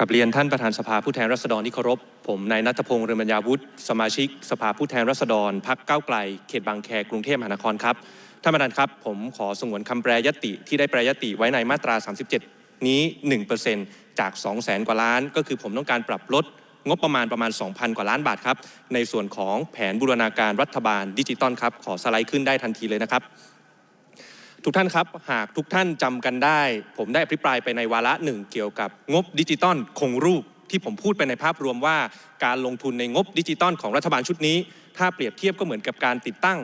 กับเรียนท่านประธานสภาผู้แทนราษฎรที่เคารพ ผมนายนัทพงศ์เรืองปัญญาวุฒิสมาชิก สภาผู้แทนราษฎรพักเก้าไกล เขตบางแคกรุงเทพมหานครครับท่านประธานครับผมขอสงวนคำแปรยติที่ได้แปรยติไว้ในมาตรา 37 นี้ 1%จาก 200,000กว่าล้าน ก็คือผมต้องการปรับลดงบประมาณประมาณ 2,000 กว่าล้านบาทครับ ในส่วนของแผนบูรณาการรัฐบาลดิจิตอลครับ ขอสไลด์ขึ้นได้ทันทีเลยนะครับ ทุกท่านครับ หากทุกท่านจำกันได้ ผมได้อภิปรายไปในวาระหนึ่งเกี่ยวกับงบดิจิตอลคงรูปที่ผมพูดไปในภาพรวมว่า การลงทุนในงบดิจิตอลของรัฐบาลชุดนี้ ถ้าเปรียบเทียบก็เหมือนกับการติดตั้ง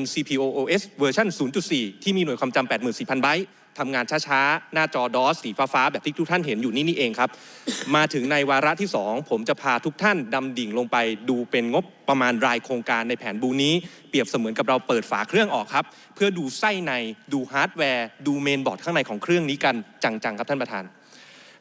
NCPOOS เวอร์ชัน0.4 ที่มีหน่วยความจำ84,000 ไบต์ ทำงานช้าๆ หน้าจอดอสสีฟ้าๆ แบบที่ทุกท่านเห็นอยู่นี่นี่เองครับ มาถึงในวาระที่ 2 ผมจะพาทุกท่านดำดิ่งลงไปดูเป็นงบประมาณรายโครงการในแผนบูนี้ เปรียบเสมือนกับเราเปิดฝาเครื่องออกครับ เพื่อดูไส้ในดูฮาร์ดแวร์ ดูเมนบอร์ดข้างในของเครื่องนี้กันจังๆ ครับท่านประธาน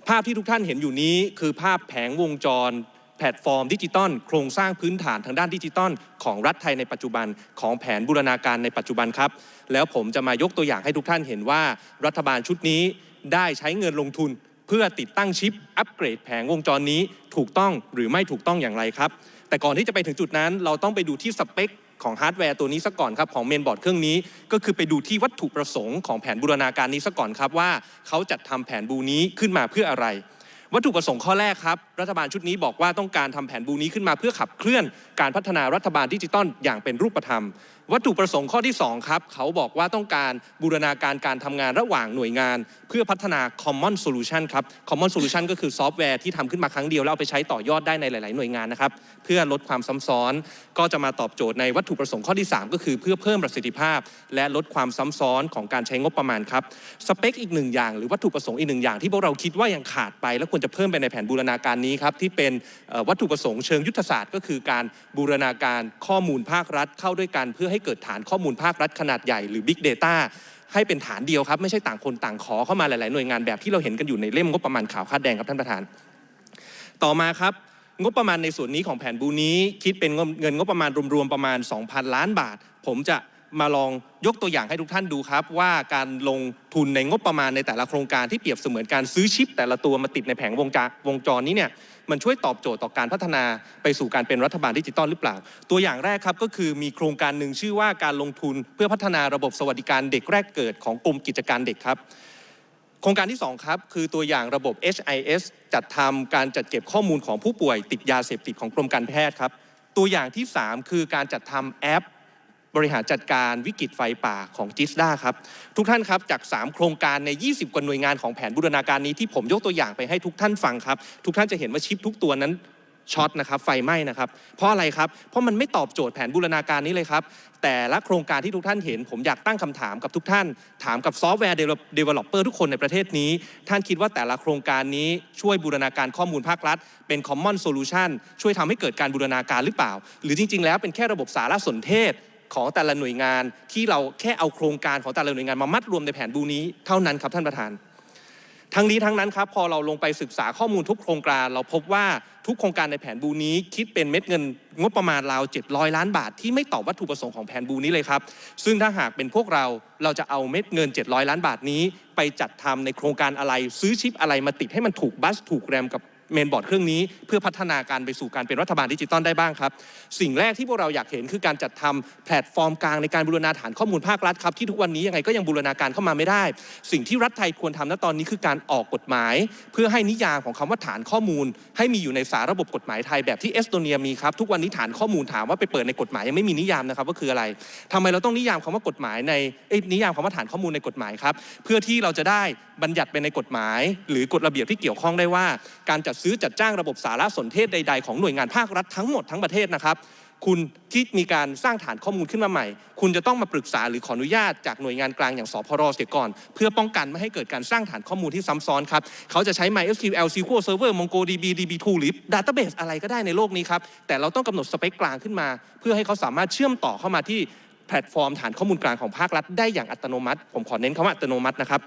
ภาพที่ทุกท่านเห็นอยู่นี้คือภาพแผงวงจร แพลตฟอร์มดิจิตอลโครงสร้างพื้นฐานทางด้านดิจิตอลของรัฐไทยในปัจจุบันของแผนบูรณาการในปัจจุบันครับ แล้วผมจะมายกตัวอย่างให้ทุกท่านเห็นว่า รัฐบาลชุดนี้ได้ใช้เงินลงทุน เพื่อติดตั้งชิป อัปเกรดแผงวงจรนี้ถูกต้องหรือไม่ถูกต้องอย่างไรครับ แต่ก่อนที่จะไปถึงจุดนั้น เราต้องไปดูที่สเปคของฮาร์ดแวร์ตัวนี้ซะก่อนครับของเมนบอร์ดเครื่องนี้ ก็คือไปดูที่วัตถุประสงค์ของแผนบูรณาการนี้ซะก่อนครับว่าเขาจัดทำแผนบูนี้ขึ้นมาเพื่ออะไร วัตถุประสงค์ข้อแรกครับ รัฐบาลชุดนี้บอกว่าต้องการทำแผนบูนี้ขึ้นมาเพื่อขับเคลื่อนการพัฒนารัฐบาลดิจิตอลอย่างเป็นรูปธรรม วัตถุประสงค์ข้อที่2ครับเขาบอกว่าต้องการบูรณาการการทำงานระหว่างหน่วยงาน เพื่อพัฒนา common solution ครับ common solution ก็คือซอฟต์แวร์ที่ทำขึ้นมาครั้งเดียวแล้วเอาไปใช้ต่อยอดได้ในหลาย ๆ หน่วยงานนะครับเพื่อลดความซ้ำซ้อน ก็จะมาตอบโจทย์ในวัตถุประสงค์ข้อที่ 3 ก็คือเพื่อเพิ่มประสิทธิภาพ และลดความซ้ำซ้อนของการใช้งบประมาณครับสเปคอีกหนึ่งอย่างหรือวัตถุประสงค์อีกหนึ่งอย่างที่พวกเราคิดว่ายังขาดไปและควรจะเพิ่มไปในแผนบูรณาการนี้ครับที่เป็นวัตถุประสงค์เชิงยุทธศาสตร์ ก็คือการบูรณาการข้อมูลภาครัฐ เข้าด้วยกันเพื่อให้เกิดฐานข้อมูลภาครัฐขนาดใหญ่หรือ Big Data ให้เป็นฐานเดียวครับ ไม่ใช่ต่างคนต่างขอเข้ามาหลาย ๆ หน่วยงานแบบที่เราเห็นกันอยู่ในเล่มงบประมาณข่าวคาดแดงครับท่านประธาน ต่อมาครับงบประมาณในส่วนนี้ของแผนบูนี้คิดเป็นเงินเงินงบประมาณรวมๆประมาณ 2,000 ล้านบาท ผมจะ มาลองยกตัวอย่างให้ทุกท่านดูครับ ว่าการลงทุนในงบประมาณในแต่ละโครงการที่เปรียบเสมือนการซื้อชิป แต่ละตัวมาติดในแผงวงจรวงจรนี้เนี่ยมันช่วยตอบโจทย์ต่อการพัฒนาไปสู่การเป็นรัฐบาลดิจิตอลหรือเปล่า ตัวอย่างแรกครับก็คือมีโครงการหนึ่งชื่อว่าการลงทุนเพื่อพัฒนาระบบสวัสดิการเด็กแรกเกิดของกรมกิจการเด็กครับโครงการที่ 2 ครับ คือตัวอย่างระบบ HIS จัดทำการจัดเก็บข้อมูลของผู้ป่วยติดยาเสพติดของกรมการแพทย์ครับ ตัวอย่างที่ 3 คือการจัดทำแอป บริหารจัดการวิกฤตไฟป่าของจิสดาครับทุกท่านครับจาก 3 โครงการใน 20 กว่าหน่วยงานของแผนบูรณาการนี้ที่ผมยกตัวอย่างไปให้ทุกท่านฟังครับ ทุกท่านจะเห็นว่าชิปทุกตัวนั้นช็อตนะครับไฟไหม้นะครับ เพราะอะไรครับ เพราะมันไม่ตอบโจทย์แผนบูรณาการนี้เลยครับ แต่ละโครงการที่ทุกท่านเห็น ผมอยากตั้งคำถามกับทุกท่าน ถามกับซอฟต์แวร์เดเวลลอปเปอร์ทุกคนในประเทศนี้ ท่านคิดว่าแต่ละโครงการนี้ช่วยบูรณาการข้อมูลภาครัฐ เป็น common solution ช่วยทำให้เกิดการบูรณาการหรือเปล่า หรือจริง ๆ แล้วเป็นแค่ระบบสารสนเทศ ของแต่ละหน่วยงานที่เราแค่เอาโครงการของแต่ละหน่วยงานมามัดรวมในแผนบูนี้เท่านั้นครับท่านประธาน ทั้งนี้ทั้งนั้นครับพอเราลงไปศึกษาข้อมูลทุกโครงการ เราพบว่าทุกโครงการในแผนบูนี้คิดเป็นเม็ดเงินงบประมาณราว 700 ล้านบาท ที่ไม่ตอบวัตถุประสงค์ของแผนบูนี้เลยครับ ซึ่งถ้าหากเป็นพวกเราเราจะเอาเม็ดเงิน 700 ล้านบาทนี้ ไปจัดทำในโครงการอะไรซื้อชิปอะไรมาติดให้มันถูกบัสถูกแรมกับ เมนบอร์ดเครื่องนี้ เพื่อพัฒนาการไปสู่การเป็นรัฐบาลดิจิตอลได้บ้างครับ สิ่งแรกที่พวกเราอยากเห็นคือการจัดทำแพลตฟอร์มกลางในการบูรณาฐานข้อมูลภาครัฐครับที่ทุกวันนี้ยังไงก็ยังบูรณาการเข้ามาไม่ได้ สิ่งที่รัฐไทยควรทำณตอนนี้คือการออกกฎหมาย เพื่อให้นิยามของคำว่าฐานข้อมูล ให้มีอยู่ในสาระบบกฎหมายไทยแบบที่เอสโตเนียมีครับทุกวันนี้ฐานข้อมูลถามว่าไปเปิดในกฎหมายยังไม่มีนิยามนะครับว่าคืออะไรทำไมเราต้องนิยามคำว่ากฎหมายในนิยามคำว่าฐานข้อมูลในกฎหมายครับเพื่อที่เราจะได้บัญญัติไปในกฎหมาย หรือกฎระเบียบที่เกี่ยวข้องได้ว่า การจัดซื้อจัดจ้างระบบสารสนเทศใด ๆ ของหน่วยงานภาครัฐทั้งหมดทั้งประเทศนะครับ คุณที่มีการสร้างฐานข้อมูลขึ้นมาใหม่ คุณจะต้องมาปรึกษาหรือขออนุญาตจากหน่วยงานกลางอย่างสพรเสียก่อน เพื่อป้องกันไม่ให้เกิดการสร้างฐานข้อมูลที่ซ้ำซ้อนครับ เขาจะใช้ MySQL SQL Server MongoDB DB2 หรือ Database อะไรก็ได้ในโลกนี้ครับ แต่เราต้องกำหนดสเปคกลางขึ้นมา เพื่อให้เขาสามารถเชื่อมต่อเข้ามาที่แพลตฟอร์มฐานข้อมูลกลางของภาครัฐได้อย่างอัตโนมัติ ผมขอเน้นคำว่าอัตโนมัตินะครับ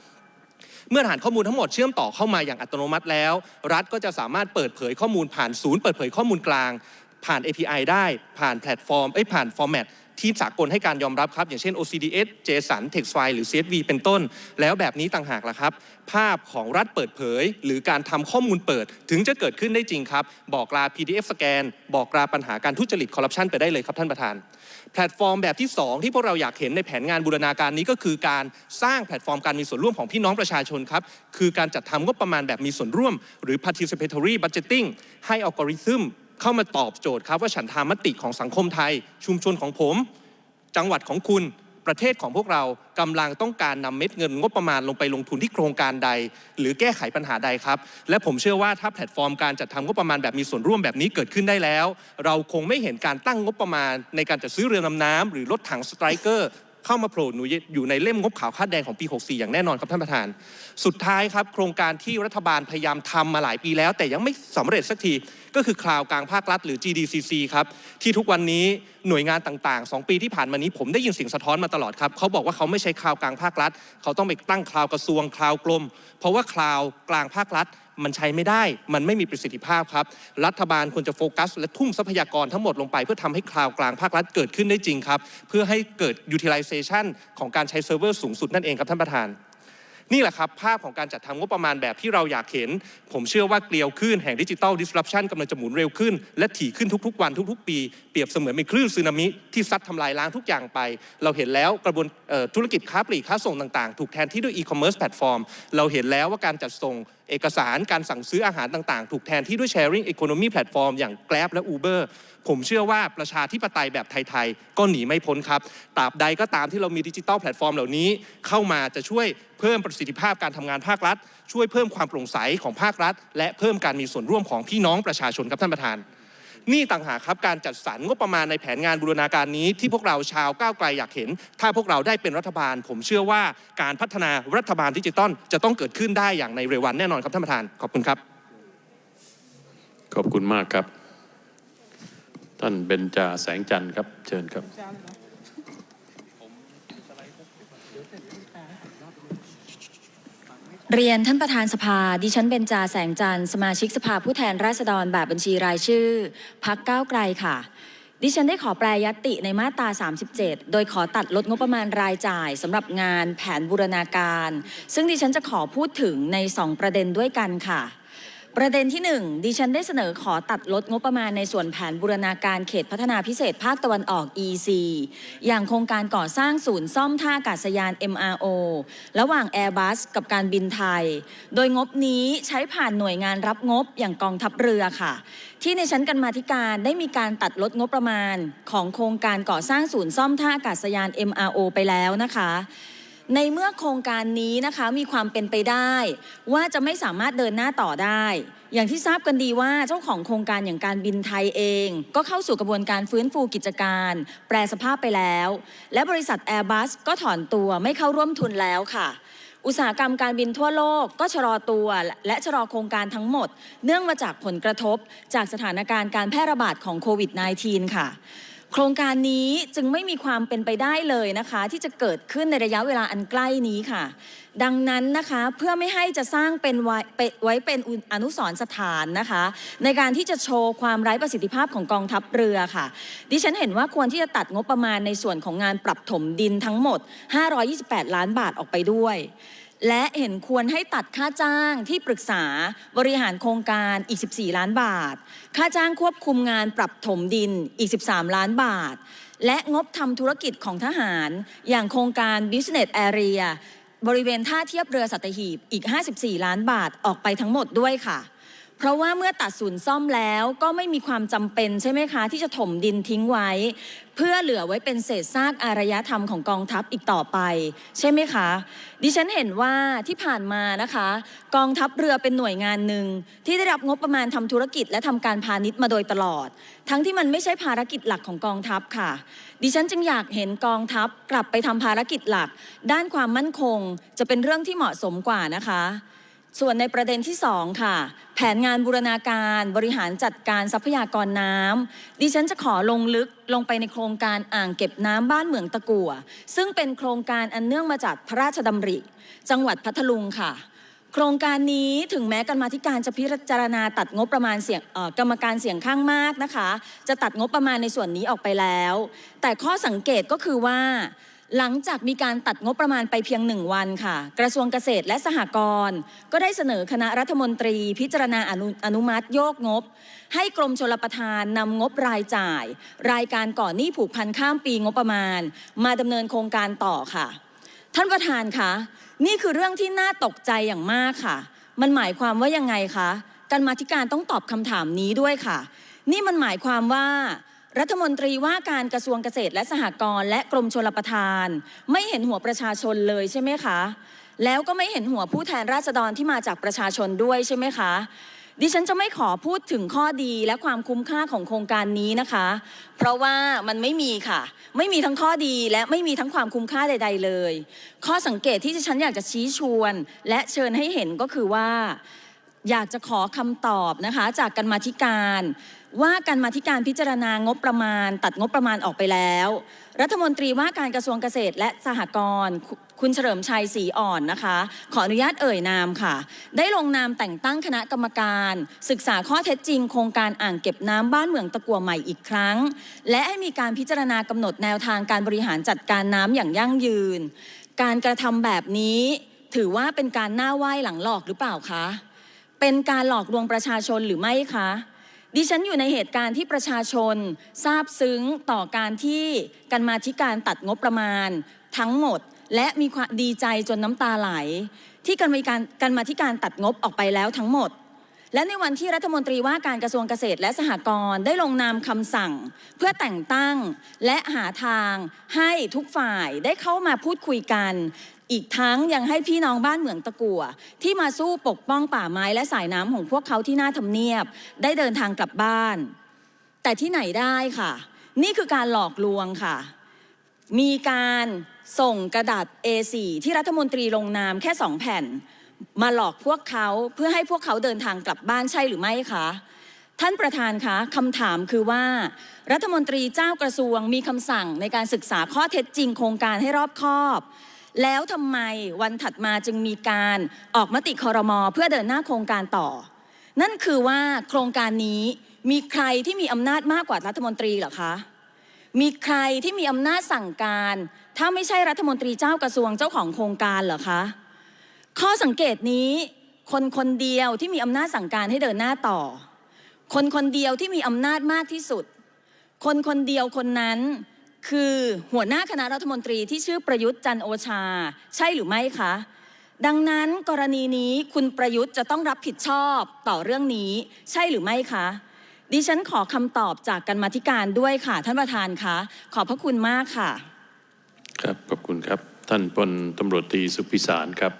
เมื่อฐานข้อมูลทั้งหมดเชื่อมต่อเข้ามาอย่างอัตโนมัติแล้ว รัฐก็จะสามารถเปิดเผยข้อมูลผ่านศูนย์เปิดเผยข้อมูลกลาง ผ่าน API ได้ผ่านแพลตฟอร์มเอ้ยผ่านฟอร์แมตที่สากลให้การยอมรับครับ อย่างเช่น OCDS JSON TextFile หรือ CSV เป็นต้น แล้วแบบนี้ต่างหากล่ะครับ ภาพของรัฐเปิดเผย หรือการทำข้อมูลเปิด ถึงจะเกิดขึ้นได้จริงครับ บอกลา PDF สแกน บอกลาปัญหาการทุจริตคอร์รัปชันไปได้เลยครับท่านประธาน พลตฟอร์มแบบที่ 2 ที่พวกเราอยากเห็นในแผนงานบูรณาการนี้ก็คือการสร้างแพลตฟอร์มการมีส่วนร่วมของพี่น้องประชาชนครับ คือการจัดทำงบประมาณแบบมีส่วนร่วม หรือ participatory budgeting ให้อัลกอริทึมเข้ามาตอบโจทย์ครับว่าฉันทามติของสังคมไทย ชุมชนของผม จังหวัดของคุณ ประเทศของพวกเรากำลังต้องการนำเม็ดเงินงบประมาณลงไปลงทุนที่โครงการใด หรือแก้ไขปัญหาใดครับ และผมเชื่อว่าถ้าแพลตฟอร์มการจัดทำงบประมาณแบบมีส่วนร่วมแบบนี้เกิดขึ้นได้แล้ว เราคงไม่เห็นการตั้งงบประมาณ ในการจัดซื้อเรือดำน้ำหรือรถถังสไตรเกอร์เข้ามาโผล่อยู่ในเล่มงบขาวคาดแดงของปี 64 อย่างแน่นอนครับท่านประธาน สุดท้ายครับ โครงการที่รัฐบาลพยายามทำมาหลายปีแล้ว แต่ยังไม่สำเร็จสักที ก็คือคลาวกลางภาครัฐหรือ GDCC ครับที่ทุกวันนี้หน่วยงานต่างๆ 2 ปีที่ผ่านมานี้ผมได้ยินเสียงสะท้อนมาตลอดครับเขาบอกว่าเขาไม่ใช้คลาวกลางภาครัฐ เขาต้องไปตั้งคลาวกระทรวงคลาวกลม เพราะว่าคลาวกลางภาครัฐมันใช้ไม่ได้ มันไม่มีประสิทธิภาพครับ รัฐบาลควรจะโฟกัส และทุ่มทรัพยากรทั้งหมดลงไป เพื่อทำให้คลาวกลางภาครัฐเกิดขึ้นได้จริงครับ เพื่อให้เกิด utilization ของการใช้เซิร์ฟเวอร์สูงสุดนั่นเองครับท่านประธาน นี่แหละครับภาพของการจัดทำงบประมาณแบบที่เราอยากเห็น ผมเชื่อว่าเกลียวขึ้นแห่งดิจิทัลดิสรัปชันกำลังจะหมุนเร็วขึ้น และถี่ขึ้นทุกๆ วันทุกๆ ปี เปรียบเสมือนเป็นคลื่นสึนามิที่ซัดทำลายล้างทุกอย่างไป เราเห็นแล้วกระบวนธุรกิจค้าปลีกค้าส่งต่างๆ ถูกแทนที่ด้วยอีคอมเมิร์ซแพลตฟอร์มเราเห็นแล้วว่าการจัดส่ง เอกสารการสั่งซื้ออาหารต่างๆ ถูกแทนที่ด้วย sharing economy platform อย่าง Grab และ Uber ผมเชื่อว่าประชาธิปไตยแบบไทย ๆ ก็หนีไม่พ้นครับตราบใดก็ตามที่เรามีดิจิทัลแพลตฟอร์มเหล่านี้ เข้ามาจะช่วยเพิ่มประสิทธิภาพการทำงานภาครัฐ ช่วยเพิ่มความโปร่งใสของภาครัฐ และเพิ่มการมีส่วนร่วมของพี่น้องประชาชนครับท่านประธาน นี่ต่างหากครับการจัดสรรงบประมาณในแผนงานบูรณาการนี้ที่พวกเราชาวก้าวไกลอยากเห็น ถ้าพวกเราได้เป็นรัฐบาล ผมเชื่อว่าการพัฒนารัฐบาลดิจิตอลจะต้องเกิดขึ้นได้อย่างในเร็ววันแน่นอนครับท่านประธานขอบคุณครับ ขอบคุณมากครับ ท่านเบญจาแสงจันทร์ครับ เชิญครับ เรียนท่านประธานสภา ดิฉันเบญจาแสงจันทร์สมาชิกสภาผู้แทนราษฎรแบบบัญชีรายชื่อ พักก้าวไกลค่ะ ดิฉันได้ขอแปลยตติในมาตรา 37 โดยขอตัดลดงบประมาณรายจ่ายสำหรับงานแผนบูรณาการ ซึ่งดิฉันจะขอพูดถึงใน 2 ประเด็นด้วยกันค่ะ ประเด็นที่ 1 ดิฉันได้เสนอขอตัดลดงบประมาณในส่วนแผนบูรณาการเขตพัฒนาพิเศษภาคตะวันออก EC อย่างโครงการก่อสร้างศูนย์ซ่อมท่าอากาศยาน MRO ระหว่าง Airbus กับการบินไทย โดยงบนี้ใช้ผ่านหน่วยงานรับงบอย่างกองทัพเรือค่ะ ที่ในชั้นกรรมาธิการได้มีการตัดลดงบประมาณของโครงการก่อสร้างศูนย์ซ่อมท่าอากาศยาน MRO ไปแล้วนะคะ ในเมื่อโครงการนี้นะคะมีความเป็นไปได้ ว่าจะไม่สามารถเดินหน้าต่อได้ อย่างที่ทราบกันดีว่าเจ้าของโครงการอย่างการบินไทยเอง ก็เข้าสู่กระบวนการฟื้นฟูกิจการ แปรสภาพไปแล้ว และบริษัท Airbus ก็ถอนตัวไม่เข้าร่วมทุนแล้วค่ะอุตสาหกรรมการบินทั่วโลกก็ชะลอตัวและชะลอโครงการทั้งหมด เนื่องมาจากผลกระทบจากสถานการณ์การแพร่ระบาดของโควิด -19 ค่ะ โครงการนี้จึงไม่มีความเป็นไปได้เลยนะคะ ที่จะเกิดขึ้นในระยะเวลาอันใกล้นี้ค่ะ ดังนั้นนะคะเพื่อไม่ให้จะสร้างเป็นไว้เป็นไว้เป็นอนุสรณ์สถานนะคะ ในการที่จะโชว์ความไร้ประสิทธิภาพของกองทัพเรือค่ะ ดิฉันเห็นว่าควรที่จะตัดงบประมาณในส่วนของงานปรับถมดินทั้งหมด 528 ล้านบาทออกไปด้วย และเห็นควรให้ตัดค่าจ้างที่ปรึกษาบริหารโครงการอีก 14 ล้านบาท ค่าจ้างควบคุมงานปรับถมดินอีก 13 ล้านบาท และงบทำธุรกิจของทหาร อย่างโครงการ Business Area บริเวณท่าเทียบเรือสัตหีบอีก 54 ล้านบาทออกไปทั้งหมดด้วยค่ะ เพราะว่าเมื่อตัดศูนย์ซ่อมแล้วก็ไม่มีความจำเป็นใช่ไหมคะ ที่จะถมดินทิ้งไว้ เพื่อเหลือไว้เป็นเศษซากอารยธรรมของกองทัพอีกต่อไป ใช่ไหมคะ ดิฉันเห็นว่าที่ผ่านมานะคะ กองทัพเรือเป็นหน่วยงานหนึ่งที่ได้รับงบประมาณทำธุรกิจ และทำการพาณิชย์มาโดยตลอด ทั้งที่มันไม่ใช่ภารกิจหลักของกองทัพค่ะ ดิฉันจึงอยากเห็นกองทัพกลับไปทำภารกิจหลัก ด้านความมั่นคง จะเป็นเรื่องที่เหมาะสมกว่านะคะ ส่วนในประเด็นที่ 2 ค่ะ แผนงานบูรณาการบริหารจัดการทรัพยากรน้ำดิฉันจะขอลงลึกลงไปในโครงการอ่างเก็บน้ำบ้านเหมืองตะกัว ซึ่งเป็นโครงการอันเนื่องมาจากพระราชดำริ จังหวัดพัทลุงค่ะ โครงการนี้ถึงแม้กรรมาธิการจะพิจารณาตัดงบประมาณเสียงกรรมการเสียงข้างมากนะคะ จะตัดงบประมาณในส่วนนี้ออกไปแล้ว แต่ข้อสังเกตก็คือว่า หลังจากมีการตัดงบประมาณไปเพียงหนึ่งวันค่ะ กระทรวงเกษตรและสหกรณ์ก็ได้เสนอคณะรัฐมนตรี พิจารณาอนุอนุมัติโยกงบ ให้กรมชลประทานนำงบรายจ่าย รายการก่อนหนี้ผูกพันข้ามปีงบประมาณ มาดำเนินโครงการต่อค่ะ ท่านประธานคะนี่คือเรื่องที่น่าตกใจอย่างมากค่ะ มันหมายความว่ายังไงคะการมาธิการต้องตอบคำถามนี้ด้วยค่ะ นี่มันหมายความว่า รัฐมนตรีว่าการกระทรวงเกษตรและสหกรณ์และกรมชลประทาน ไม่เห็นหัวประชาชนเลยใช่ไหมคะ แล้วก็ไม่เห็นหัวผู้แทนราษฎรที่มาจากประชาชนด้วยใช่ไหมคะดิฉันจะไม่ขอพูดถึงข้อดีและความคุ้มค่าของโครงการนี้นะคะ เพราะว่ามันไม่มีค่ะ ไม่มีทั้งข้อดีและไม่มีทั้งความคุ้มค่าใด ๆ เลย ข้อสังเกตที่ดิฉันอยากจะชี้ชวน และเชิญให้เห็นก็คือว่า อยากจะขอคำตอบนะคะ จากกันมาธิการว่าการมาธิการพิจารณางบประมาณ ตัดงบประมาณออกไปแล้ว รัฐมนตรีว่าการกระทรวงเกษตรและสหกรณ์คุคุณเฉลิมชัยศรีอ่อนนะคะ ขออนุญาตเอ่ยนามค่ะ ได้ลงนามแต่งตั้งคณะกรรมการ ศึกษาข้อเท็จจริง โครงการอ่างเก็บน้ำบ้านเมืองตะกัวใหม่อีกครั้ง และให้มีการพิจารณากำหนดแนวทางการบริหารจัดการน้ำอย่างยั่งยืน การกระทำแบบนี้ ถือว่าเป็นการหน้าไหว้หลังหลอกหรือเปล่าคะ เป็นการหลอกลวงประชาชนหรือไม่คะ ดิฉันอยู่ในเหตุการณ์ที่ประชาชนทราบซึ้งต่อการที่กันมาธิการตัดงบประมาณทั้งหมด และมีความดีใจจนน้ำตาไหล ที่กันมาการกันมาธิการตัดงบออกไปแล้วทั้งหมด และในวันที่รัฐมนตรีว่าการกระทรวงเกษตรและสหกรณ์ได้ลงนามคำสั่ง เพื่อแต่งตั้งและหาทางให้ทุกฝ่ายได้เข้ามาพูดคุยกัน อีกทั้งยังให้พี่น้องบ้านเหมืองตะกัวที่มาสู้ปกป้องป่าไม้และสายน้ำของพวกเขาที่หน้าทำเนียบ ได้เดินทางกลับบ้าน แต่ที่ไหนได้ค่ะ นี่คือการหลอกลวงค่ะ มีการส่งกระดาษ A4 ที่รัฐมนตรีลงนามแค่สองแผ่น มาหลอกพวกเขาเพื่อให้พวกเขาเดินทางกลับบ้านใช่หรือไม่คะท่านประธานคะคำถามคือว่า รัฐมนตรีเจ้ากระทรวงมีคำสั่งในการศึกษาข้อเท็จจริงโครงการให้รอบคอบ แล้วทำไมวันถัดมาจึงมีการออกมติคอรมอเพื่อเดินหน้าโครงการต่อ นั่นคือว่าโครงการนี้มีใครที่มีอำนาจมากกว่ารัฐมนตรีหรอคะ มีใครที่มีอำนาจสั่งการ ถ้าไม่ใช่รัฐมนตรีเจ้ากระทรวงเจ้าของโครงการหรอคะ ข้อสังเกตนี้ คนคนเดียวที่มีอำนาจสั่งการให้เดินหน้าต่อ คนคนเดียวที่มีอำนาจมากที่สุด คนคนเดียวคนนั้น คือหัวหน้าคณะรัฐมนตรีที่ชื่อประยุทธ์จันโอชา ใช่หรือไม่คะ ดังนั้นกรณีนี้คุณประยุทธ์จะต้องรับผิดชอบต่อเรื่องนี้ ใช่หรือไม่คะดิฉันขอคำตอบจากกันมาธิการด้วยค่ะ ท่านประธานคะขอบพระคุณมากค่ะ ครับขอบคุณครับ ท่านพลตำรวจตรีสุพิสารครับ